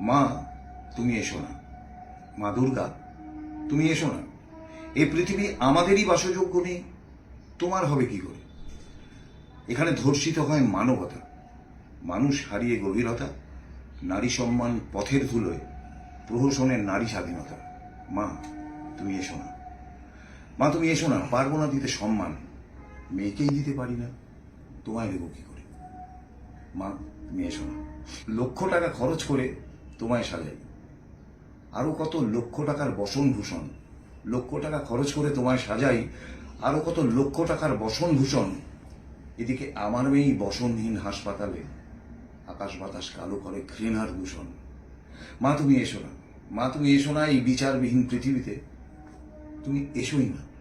মা, তুমি এসো না। মা দুর্গা, তুমি এসো না। এই পৃথিবী আমাদেরই বাসযোগ্য নেই, তোমার হবে কি করে? এখানে ধর্ষিত হয় মানবতা। মানুষ হারিয়ে গভীরতা, নারী সম্মান পথের ধুলোয়, প্রহসনের নারী স্বাধীনতা। মা, তুমি এসো না। মা, তুমি এসো না, পারব না দিতে সম্মান। মেয়েকেই দিতে পারি না, তোমায় দেবো কি করে? মা, তুমি এসো না। লক্ষ টাকা খরচ করে তোমায় সাজাই। আরও কত লক্ষ টাকার বসন ভূষণ লক্ষ টাকা খরচ করে তোমায় সাজাই, আরও কত লক্ষ টাকার বসন ভূষণ এদিকে আমার মেয়েই বসনহীন হাসপাতালে, আকাশ বাতাস কালো করে ঘৃণার দূষণ। মা, তুমি এসো না। মা, তুমি এসো না এই বিচারবিহীন পৃথিবীতে। তুমি এসোই না।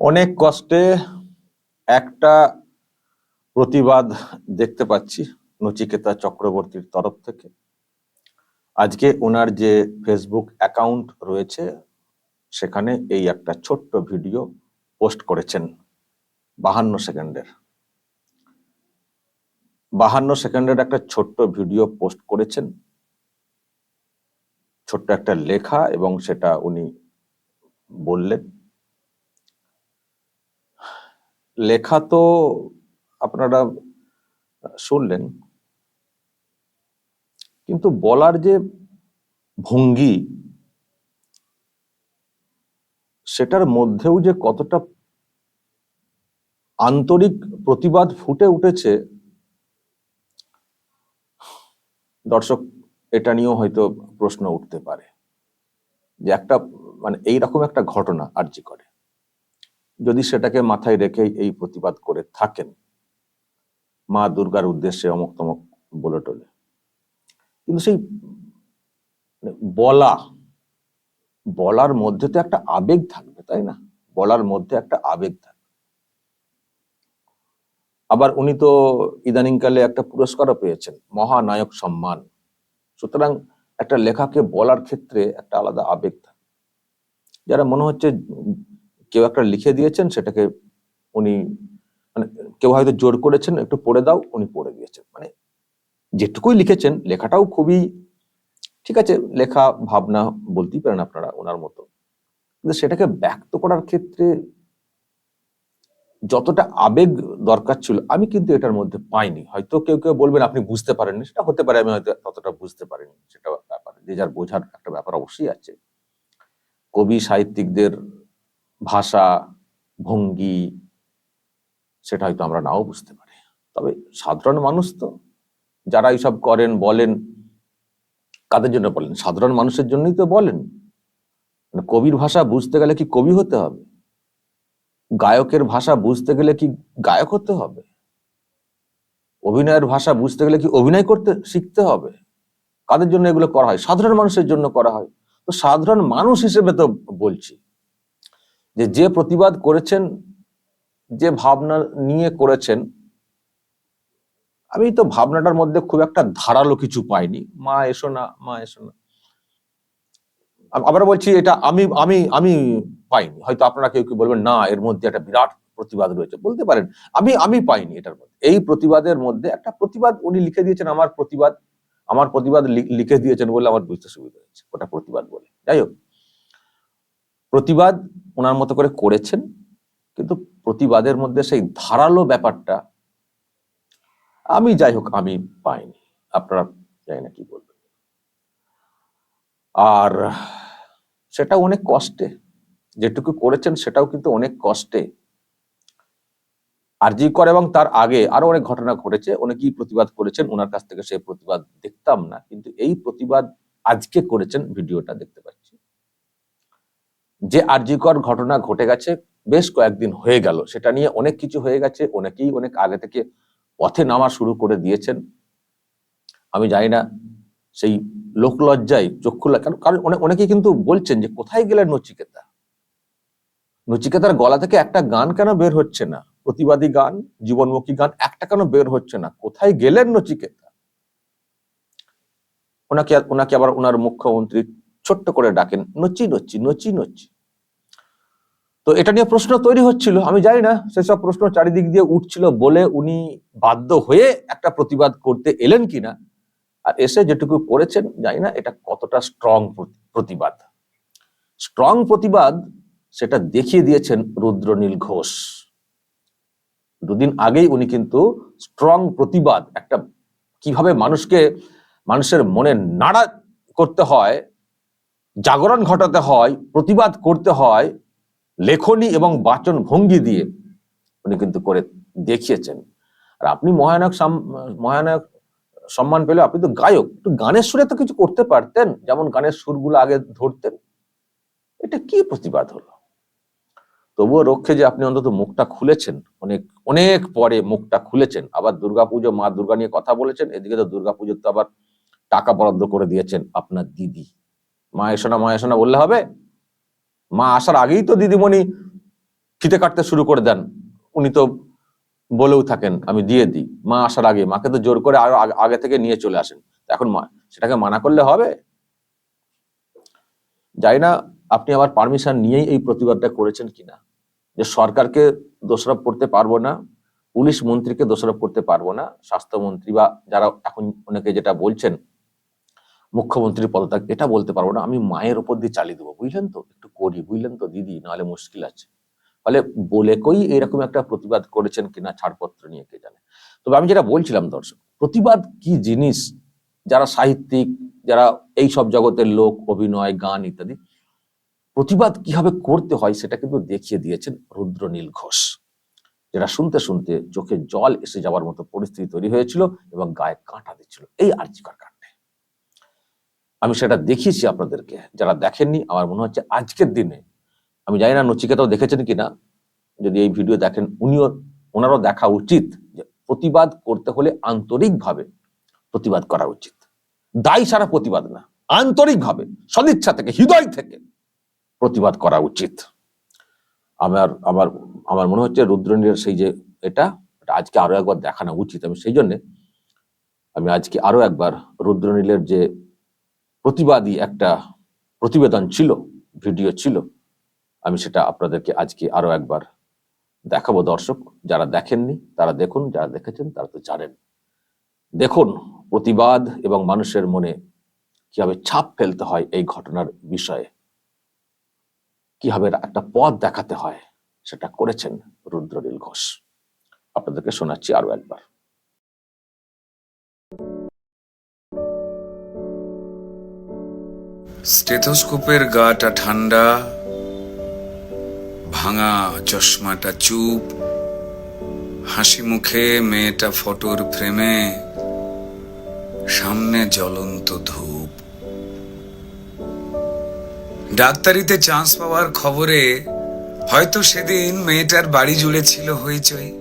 অনেক কষ্টে একটা প্রতিবাদ দেখতে পাচ্ছি নচিকেতা চক্রবর্তীর তরফ থেকে। আজকে ওনার যে ফেসবুক অ্যাকাউন্ট রয়েছে, সেখানে এই একটা ছোট্ট ভিডিও পোস্ট করেছেন বাহান্ন সেকেন্ডের। বাহান্ন সেকেন্ডের একটা ছোট্ট ভিডিও পোস্ট করেছেন। ছোট্ট একটা লেখা এবং সেটা উনি বললেন, লেখা তো আপনারা শুনলেন, কিন্তু বলার যে ভঙ্গি, সেটার মধ্যেও যে কতটা আন্তরিক প্রতিবাদ ফুটে উঠেছে, দর্শক, এটা নিয়েও হয়তো প্রশ্ন উঠতে পারে। যে একটা মানে এইরকম একটা ঘটনা আর্জি করে। যদি সেটাকে মাথায় রেখে এই প্রতিবাদ করে থাকেন, মা দুর্গার উদ্দেশ্যে অমুক তমক বলে টলে কিন্তু সেই মানে বলা, বলার মধ্যে তো একটা আবেগ থাকবে, তাই না? বলার মধ্যে একটা আবেগ থাকবে। আবার উনি তো ইদানিংকালে একটা পুরস্কারও পেয়েছেন, মহানায়ক সম্মান। সুতরাং একটা লেখাকে বলার ক্ষেত্রে একটা আলাদা আবেগ থাকে যারা মনে হচ্ছে কেউ একটা লিখে দিয়েছেন, সেটাকে উনি মানে কেউ হয়তো জোর করেছেন, একটু পড়ে দাও, উনি পড়ে দিয়েছেন। মানে যেটুকুই লিখেছেন, লেখাটাও খুবই ঠিক আছে, লেখা ভাবনা বলতেই পারেন আপনারা ওনার মতো। কিন্তু সেটাকে ব্যক্ত করার ক্ষেত্রে যতটা আবেগ দরকার ছিল, আমি কিন্তু এটার মধ্যে পাইনি। হয়তো কেউ কেউ বলবেন, আপনি বুঝতে পারেননি। সেটা হতে পারে, আমি হয়তো ততটা বুঝতে পারিনি। সেটা ব্যাপার, যে যার বোঝার একটা ব্যাপার অবশ্যই আছে। কবি সাহিত্যিকদের ভাষা, ভঙ্গি সেটা হয়তো আমরা নাও বুঝতে পারি। তবে সাধারণ মানুষ তো, যারা এইসব করেন, বলেন, কাদের জন্য বলেন? সাধারণ মানুষের জন্যই তো বলেন। মানে কবির ভাষা বুঝতে গেলে কি কবি হতে হবে? গায়কের ভাষা বুঝতে গেলে কি গায়ক হতে হবে? অভিনয়ের ভাষা বুঝতে গেলে কি অভিনয় করতে শিখতে হবে? কাদের জন্য এগুলো করা হয়? সাধারণ মানুষের জন্য করা হয়। তো সাধারণ মানুষ হিসেবে তো বলছি যে যে প্রতিবাদ করেছেন, যে ভাবনা নিয়ে করেছেন, আমি তো ভাবনাটার মধ্যে খুব একটা ধারালো কিছু পাইনি। মা এসো না, মা এসো না। আবার বলছি, এটা আমি আমি আমি পাইনি। হয়তো আপনারা কেউ কেউ বলবেন, না, এর মধ্যে একটা বিরাট প্রতিবাদ রয়েছে। বলতে পারেন, আমি আমি পাইনি এটার মধ্যে। এই প্রতিবাদের মধ্যে একটা প্রতিবাদ উনি লিখে দিয়েছেন, আমার প্রতিবাদ আমার প্রতিবাদ লিখে দিয়েছেন বলে আমার বুঝতে সুবিধা হয়েছে, ওটা প্রতিবাদ বলে। যাই হোক, প্রতিবাদ ওনার মতো করে করেছেন, কিন্তু প্রতিবাদের মধ্যে সেই ধারালো ব্যাপারটা আমি যাই হোক, আমি পাইনি। আপনারা জানি না কি বলবেন। আর সেটা অনেক কষ্টে, যেটুকু করেছেন সেটাও কিন্তু অনেক কষ্টে। আরজি কর এবং তার আগে আরও অনেক ঘটনা ঘটেছে। অনেকেই প্রতিবাদ করেছেন ওনার কাছ থেকে সেই প্রতিবাদ দেখতাম না। কিন্তু এই প্রতিবাদ আজকে করেছেন ভিডিওটা দেখতে পাচ্ছি। যে আরজিকর ঘটনা ঘটে গেছে, বেশ কয়েকদিন হয়ে গেল। সেটা নিয়ে অনেক কিছু হয়ে গেছে, অনেকেই অনেক আগে থেকে পথে নামা শুরু করে দিয়েছেন। আমি জানি না সেই লোকলজ্জায় চক্ষু কারণ কারণ অনেক কিন্তু বলছেন যে কোথায় গেলেন নচিকেতা? নচিকেতার গলা থেকে একটা গান কেন বের হচ্ছে না? প্রতিবাদী গান, জীবনমুখী গান, একটা কেন বের হচ্ছে না? কোথায় গেলেন নচিকেতা? ওনাকে ওনাকে আবার ওনার মুখ্যমন্ত্রী ছোট্ট করে ডাকেন, নচি নচি নচি নচি। তো এটা নিয়ে প্রশ্ন তৈরি হচ্ছিল, আমি জানি না, সেসব প্রশ্ন চারিদিক দিয়ে উঠছিল বলে উনি বাধ্য হয়ে একটা প্রতিবাদ করতে এলেন কিনা, আর এসে যেটুকু করেছেন, জানি না, এটা কতটা স্ট্রং প্রতিবাদ। স্ট্রং প্রতিবাদ, সেটা দেখিয়ে দিয়েছেন রুদ্রনীল ঘোষ। দুদিন আগেই উনি কিন্তু স্ট্রং প্রতিবাদ, একটা কীভাবে মানুষকে, মানুষের মনে নাড়া করতে হয়, জাগরণ ঘটাতে হয়, প্রতিবাদ করতে হয়, লেখনী এবং বাচন ভঙ্গি দিয়ে উনি কিন্তু করে দেখিয়েছেন। আর আপনি মহানায়ক মহানায়ক সম্মান পেলে আপনি তো গায়ক, একটু গানের সুরে তো কিছু করতে পারতেন, যেমন গানের সুরগুলো আগে ধরতেন। এটা কি প্রতিবাদ হলো? তবুও রক্ষে যে আপনি অন্তত মুখটা খুলেছেন, অনেক অনেক পরে মুখটা খুলেছেন, আবার দুর্গাপুজো, মা দুর্গা নিয়ে কথা বলেছেন, এদিকে তো দুর্গাপুজোর তো আবার টাকা বরাদ্দ করে দিয়েছেন আপনার দিদি। মা এসো না, মা এসো না বললে হবে? মা আসার আগেই তো দিদিমণি ফিতে কাটতে শুরু করে দেন, উনি তো বলেও থাকেন, আমি দিয়ে দিই। মা আসার আগে, মাকে তো জোর করে আরও আগে থেকে নিয়ে চলে আসেন। এখন মা, সেটাকে মানা করলে হবে? যাই না, আপনি আবার পারমিশন নিয়েই এই প্রতিবাদটা করেছেন কিনা। যে সরকারকে দোষারোপ করতে পারব না, পুলিশ মন্ত্রীকে দোষারোপ করতে পারব না, স্বাস্থ্যমন্ত্রী বা যারা এখন অনেকে যেটা বলছেন, মুখ্যমন্ত্রীর পদত্যাগ, এটা বলতে পারব না, আমি মায়ের ওপর দিয়ে চালিয়ে দেবো, বুঝলেন তো? একটু করি, বুঝলেন তো, দিদি, নাহলে মুশকিল আছে। ফলে বলে কই এরকম একটা প্রতিবাদ করেছেন কিনা ছাড়পত্র নিয়ে কে জানে। তবে আমি যেটা বলছিলাম, দর্শক, প্রতিবাদ কি জিনিস? যারা সাহিত্যিক, যারা এই সব জগতের লোক, অভিনয়, গান ইত্যাদি প্রতিবাদ কীভাবে করতে হয় সেটা কিন্তু দেখিয়ে দিয়েছেন রুদ্রনীল ঘোষ, যেটা শুনতে শুনতে চোখে জল এসে যাওয়ার মতো পরিস্থিতি তৈরি হয়েছিল এবং গায়ে কাঁটা দিচ্ছিল এই আর্জিকর কাণ্ডে আমি সেটা দেখিয়েছি আপনাদেরকে, যারা দেখেননি, আমার মনে হচ্ছে আজকের দিনে, আমি জানি না নচিকেতাও দেখেছেন কিনা, যদি এই ভিডিও দেখেন, উনিও, ওনারও দেখা উচিত যে প্রতিবাদ করতে হলে আন্তরিকভাবে প্রতিবাদ করা উচিত। দায়ী সারা প্রতিবাদ না, আন্তরিকভাবে, সদিচ্ছা থেকে, হৃদয় থেকে। প্রতিবাদ করা উচিত। আমার আমার আমার মনে হচ্ছে রুদ্রনীলের সেই যে এটা আজকে আরও একবার দেখানো উচিত। আমি সেই জন্য আমি আজকে আরও একবার রুদ্রনীলের যে প্রতিবাদী একটা প্রতিবেদন ছিল, ভিডিও ছিল, আমি সেটা আপনাদেরকে আজকে আরও একবার দেখাবো। দর্শক, যারা দেখেননি, তারা দেখুন, যারা দেখেছেন, তারা তো জানেন। দেখুন, প্রতিবাদ এবং মানুষের মনে কীভাবে ছাপ ফেলতে হয় এই ঘটনার বিষয়ে। কীভাবে একটা পথ দেখাতে হয়, সেটা করেছেন রুদ্রনীল ঘোষ। আপনাদেরকে শোনাচ্ছি আরও একবার। স্টেথোস্কোপের গাটা ঠান্ডা, ভাঙা চশমাটা চুপ, হাসি মুখে মেয়েটা ফটোর ফ্রেমে, সামনে জ্বলন্ত ধূপ। ডাক্তারিতে চান্স পাওয়ার খবরে হয়তো সেদিন মেয়েটার বাড়ি জুড়ে ছিল হইচই।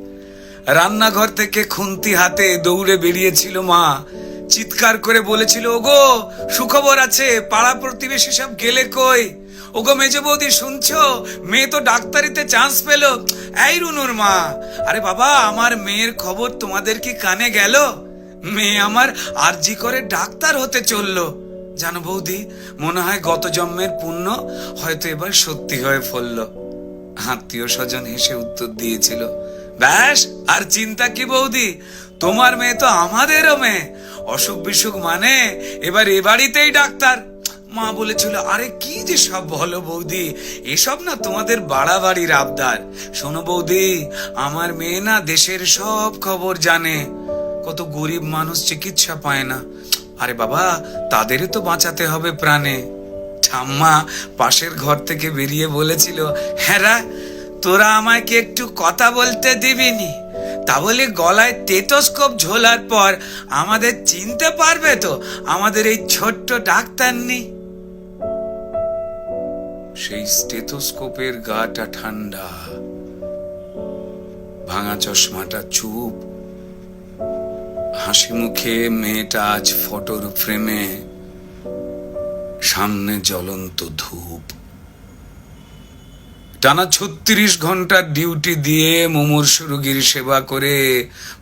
রান্নাঘর থেকে খুন্তি হাতে দৌড়ে বেরিয়েছিল মা। চিৎকার করে বলেছিল, ওগো, সুখবর আছে, পাড়া প্রতিবেশী সব গেলে কই? ওগো, মেজ বৌদি, শুনছো? মেয়ে তো ডাক্তারিতে চান্স পেল। এই রুনুর মা, আরে বাবা, আমার মেয়ের খবর তোমাদের কি কানে গেল? মেয়ে আমার আরজি করে ডাক্তার হতে চলল। জানো বৌদি, মনে হয় গত জন্মের পুণ্য হয়তো এবার সত্যি হয়ে ফলল। আত্মীয় স্বজন হেসে উত্তর দিয়েছিল, ব্যাস, আর চিন্তা কি বৌদি? তোমার মেয়ে তো আমাদেরও মেয়ে। অসুখ বিসুখ মানে এবার এ বাড়িতেই ডাক্তার। মা বলেছিল, আরে কি যে সব বলো বৌদি, এসব না তোমাদের বাড়াবাড়ির আবদার। শোনো বৌদি, আমার মেয়ে না দেশের সব খবর জানে। কত গরিব মানুষ চিকিৎসা পায় না। আরে বাবা, তাদেরই তো বাঁচাতে হবে প্রাণে। ঠাম্মা পাশের ঘর থেকে বেরিয়ে বলেছিল হ্যাঁ তোরা আমায় কি একটু কথা বলতে দিবিনি। তা বলে গলায় টেটোস্কোপ ঝোলার পর আমাদের চিনতে পারবে তো আমাদের এই ছোট্ট ডাক্তার নেই সেই স্টেথোস্কোপের গাটা ঠান্ডা, ভাঙা চশমাটা চুপ হাসি মুখে মেয়েটা আজ ফটোর ফ্রেমে, সামনে জ্বলন্ত ধূপ। টানা ছত্রিশ ঘণ্টার ডিউটি দিয়ে মুমূর্ষু রোগীর সেবা করে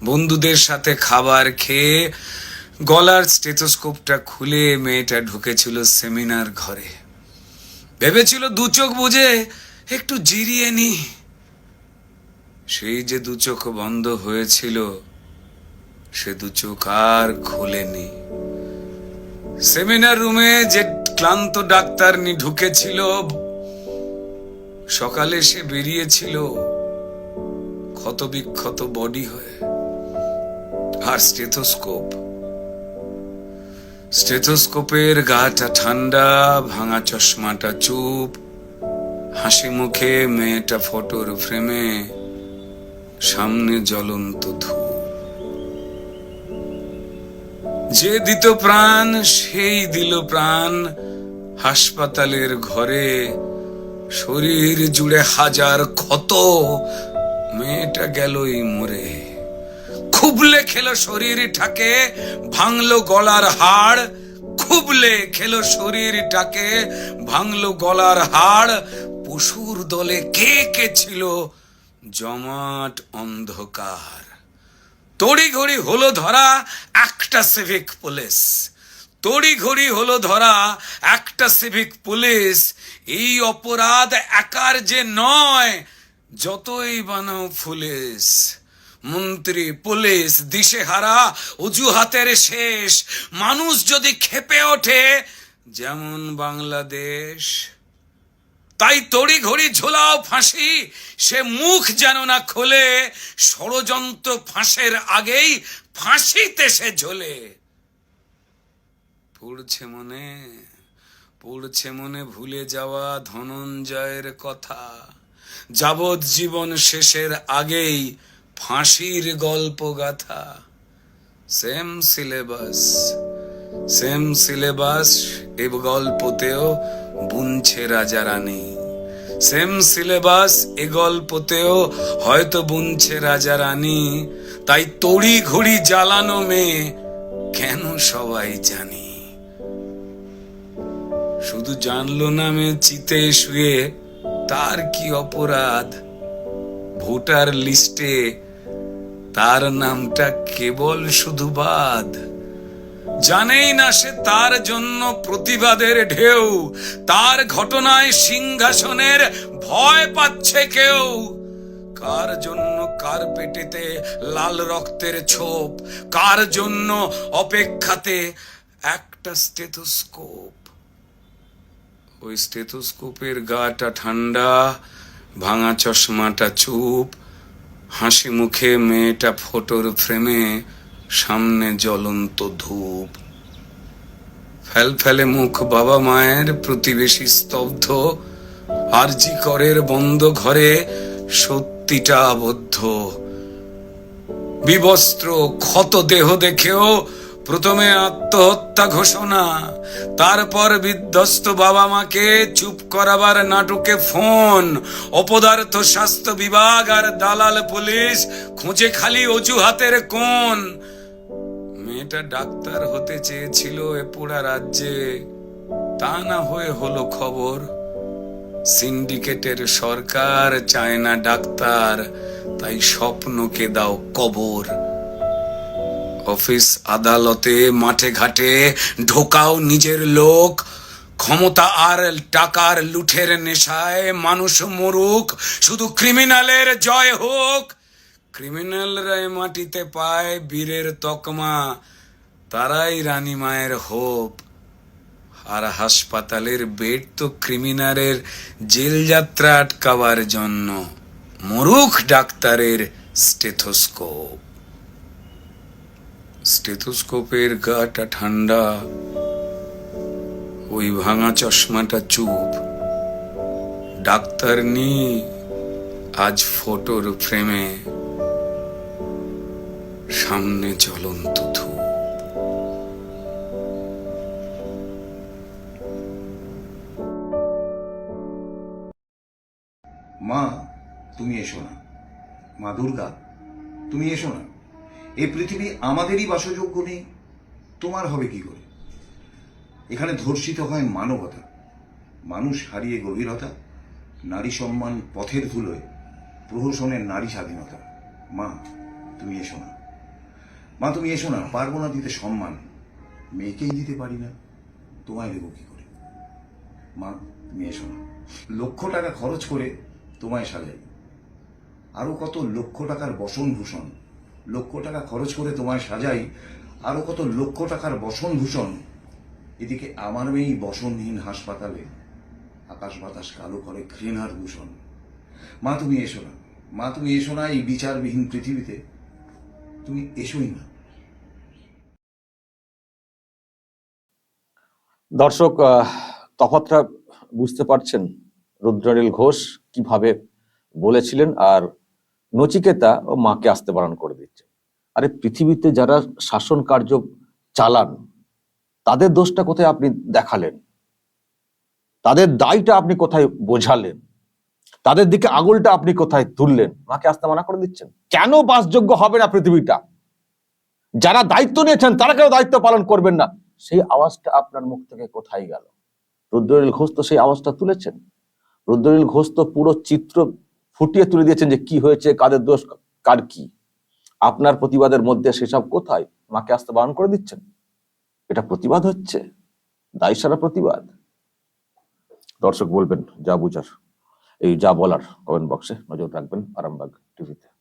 বন্ধুদের সাথে খাবার খেয়ে গলার স্টেথোস্কোপটা খুলে মেয়েটা ঢুকেছিল সেমিনার ঘরে। ভেবেছিল দু চোখ বুঝে একটু জিরিয়ে নি সেই যে দু চোখ বন্ধ হয়েছিল সে দু চোখ আর খোলেনি। সেমিনার রুমে যে ক্লান্ত ডাক্তার নি ঢুকেছিল, সকালে সে বেরিয়েছিল ক্ষত বিক্ষত বডি হয়ে। আর স্টেথোস্কোপ স্টেথোস্কোপের গাটা ঠান্ডা, ভাঙা চশমাটা চুপ, হাসি মুখে মেয়েটা ফটোর ফ্রেমে সামনে জ্বলন্ত ধূপ। যে দিত প্রাণ, সেই দিল প্রাণ। হাসপাতালের ঘরে শরীর জুড়ে হাজার ক্ষত। মেয়েটা গেলই মরে। খুবলে খেলো শরীরটাকে ভাঙলো গলার হাড়। খুবলে খেলো শরীরটাকে ভাঙলো গলার হাড়। পশুর দলে কে কে ছিল? জমাট অন্ধকার। তড়ি ঘড়ি হলো ধরা একটা সিভিক পুলিশ তড়ি ঘড়ি হলো ধরা একটা সিভিক পুলিশ এই অপরাধ একার যে নয়, যতই বানাও পুলিশ মন্ত্রী, পুলিশ, দিশেহারা, অজুহাতের শেষ। মানুষ যদি খেপে ওঠে, যেমন বাংলাদেশ তাই তড়ি ঘড়ি ঝোলাও ফাঁসি। সে মুখ যেন না খোলে, ষড়যন্ত্র ফাঁসের আগেই ফাঁসিতে সে ঝোলে। পড়ছে মনে পড়ছে মনে ভুলে যাওয়া ধনঞ্জয়ের কথা। যাবৎ জীবন শেষের আগেই ফাঁসির গল্প গাথা। সেম সিলেবাস সেম সিলেবাস, এ গল্পতেও বুনছে রাজা রানী। সেম সিলেবাস এ গল্পতেও হয়তো বুনছে রাজা রানী। তাই তড়ি ঘড়ি জ্বালানো মেয়ে কেন সবাই জানি? শুধু জানলো না মেয়ে চিতে শুয়ে, তার কি অপরাধ? ভোটার লিস্টে তার নামটা কেবল শুধু বাদ। জানেই না সে তার জন্য প্রতিবাদের ঢেউ। তার ঘটনায় সিংহাসনের ভয় পাচ্ছে কেউ। কার জন্য কার পেটেতে লাল রক্তের ছোপ? কার জন্য অপেক্ষাতে একটা স্টেথোস্কোপ? ওই স্টেথোস্কোপের গাটা ঠান্ডা, ভাঙা চশমাটা চুপ, হাসি মুখে মেয়েটা ফটোর ফ্রেমে সামনে জ্বলন্ত ধূপ। ফেল ফেলে মুখ বাবা মায়ের প্রতিবেশী স্তব্ধ। আরজি করের বন্ধ ঘরে সত্যিটা আবদ্ধ। বিবস্ত্র, ক্ষত দেহ দেখেও প্রথমে আত্মহত্যা ঘোষণা। তারপর বিধ্বস্ত বাবা মাকে চুপ করাবার নাটকে ফোন। অপদার্থ স্বাস্থ্য বিভাগ আর দালাল পুলিশ খুঁজে খালি অজুহাতের কোন মেয়েটা ডাক্তার হতে চেয়েছিল এ পোড়া রাজ্যে। তা না হয়ে হলো খবর। সিন্ডিকেটের সরকার চায় না ডাক্তার, তাই স্বপ্নকে দাও কবর। অফিস আদালতে মাঠে ঘাটে ঢোকাও নিজের লোক। ক্ষমতা আর টাকার লুঠের নেশায় মানুষ মরুক, শুধু ক্রিমিনালের জয় হোক। ক্রিমিনালরা মাটিতে পায় বীরের তকমা। তারাই রানী মায়ের হোপ। আর হাসপাতালের বেড তো ক্রিমিনালের জেল যাত্রা আটকাবার জন্য মরুখ ডাক্তারের স্টেথোস্কোপ। স্টেথোস্কোপের গাটা ঠান্ডা, ওই ভাঙা চশমাটা চুপ। ডাক্তার নি আজ ফটোর ফ্রেমে সামনে চলন্ত ধূপ। মা, তুমি এসো না। মা দুর্গা, তুমি এসো না। এই পৃথিবী আমাদেরই বাসযোগ্য নেই, তোমার হবে কি করে? এখানে ধর্ষিত হয় মানবতা। মানুষ হারিয়ে গভীরতা, নারী সম্মান পথের ধুলোয়, প্রহসনের নারী স্বাধীনতা। মা, তুমি এসো না। মা, তুমি এসো না, পারব না দিতে সম্মান। মেয়েকেই দিতে পারি না, তোমায় দেবো কি করে? মা, তুমি এসো না। লক্ষ টাকা খরচ করে তোমায় সাজাই। আরও কত লক্ষ টাকার বসন ভূষণ লক্ষ টাকা খরচ করে তোমায় সাজাই আরও কত লক্ষ টাকার বসন ভূষণ এদিকে আমার মেয়েই বসনহীন হাসপাতালে আকাশ বাতাস কালো করে ঘৃণার দূষণ মা তুমি এসো না। মা তুমি এসো না এই বিচারবিহীন পৃথিবীতে। তুমি এসোই না। দর্শক আহ, তফাৎটা বুঝতে পারছেন রুদ্রনীল ঘোষ। কীভাবে বলেছিলেন আর নচিকেতা ও মাকে আসতে বারণ করে দিচ্ছে। আরে পৃথিবীতে যারা শাসন কার্য চালান, তাদের দোষটা কোথায় আপনি দেখালেন? তাদের দায়টা আপনি কোথায় বোঝালেন? তাদের দিকে আঙুলটা আপনি কোথায় তুললেন? মাকে আসতে মানা করে দিচ্ছেন। কেন বাসযোগ্য হবে না পৃথিবীটা? যারা দায়িত্ব নিয়েছেন, তারা কেন দায়িত্ব পালন করবেন না? সেই আওয়াজটা আপনার মুখ থেকে কোথায় গেল? রুদ্রনীল ঘোষ তো সেই আওয়াজটা তুলেছেন। রুদ্রনীল ঘোষ তো পুরো চিত্র ফুটিয়ে তুলে দিয়েছেন যে কি হয়েছে, কাদের দোষ, কার কি। আপনার প্রতিবাদের মধ্যে সেসব কোথায়? মাকে আসতে বারণ করে দিচ্ছেন। এটা প্রতিবাদ হচ্ছে। দায় সারা প্রতিবাদ। দর্শক বলবেন, যা বুঝার। এই যা বলার কমেন্ট বক্সে নজর রাখবেন আরামবাগ টিভিতে।